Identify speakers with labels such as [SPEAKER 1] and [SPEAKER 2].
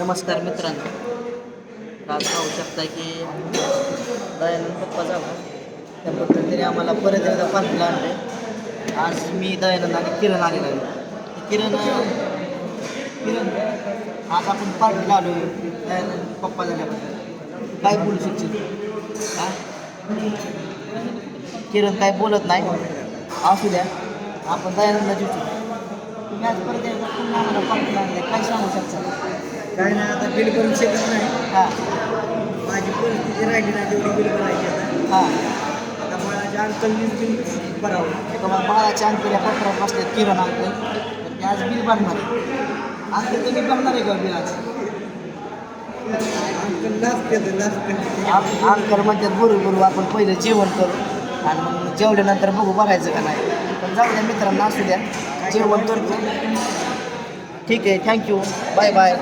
[SPEAKER 1] नमस्कार मित्रांनो. आज पाहू शकता की दयानंद पप्पा झाला त्या पद्धतीने आम्हाला परत एकदा पार्टीला आणले आज मी दयानंद आणि किरण आलेला आहे. किरण किरण आज आपण पार्टीला आलो दयानंद पप्पा झाल्याबद्दल. काय बोलू शकशील? किरण काय बोलत नाही. असू द्या. आपण दयानंदला जिंकू तुम्ही आज परत एकदा पुन्हा आम्हाला पार्टीला आणले काय सांगू शकता?
[SPEAKER 2] काय नाही आता बिल करू शकत नाही.
[SPEAKER 1] हां.
[SPEAKER 2] माझी परिस्थिती राहिली नाही तेवढी बिल भरायची आता.
[SPEAKER 1] हां.
[SPEAKER 2] आता माझ्या अंकलनीच बिल भरावं.
[SPEAKER 1] तुम्हाला बाळाच्या अंकल्या पत्रात बसले किरण अंकल तर ते आज बिल भरणार आहे. अंकल तुम्ही भरणार आहे का बिल आज
[SPEAKER 2] अंकल
[SPEAKER 1] अंकल म्हणतात बरोबर बरोबर आपण पहिलं जेवण करू. आणि मग जेवल्यानंतर बघू भरायचं का नाही. पण जाऊ द्या मित्रांना असू द्या. जेवण करतो. ठीक आहे थँक्यू बाय बाय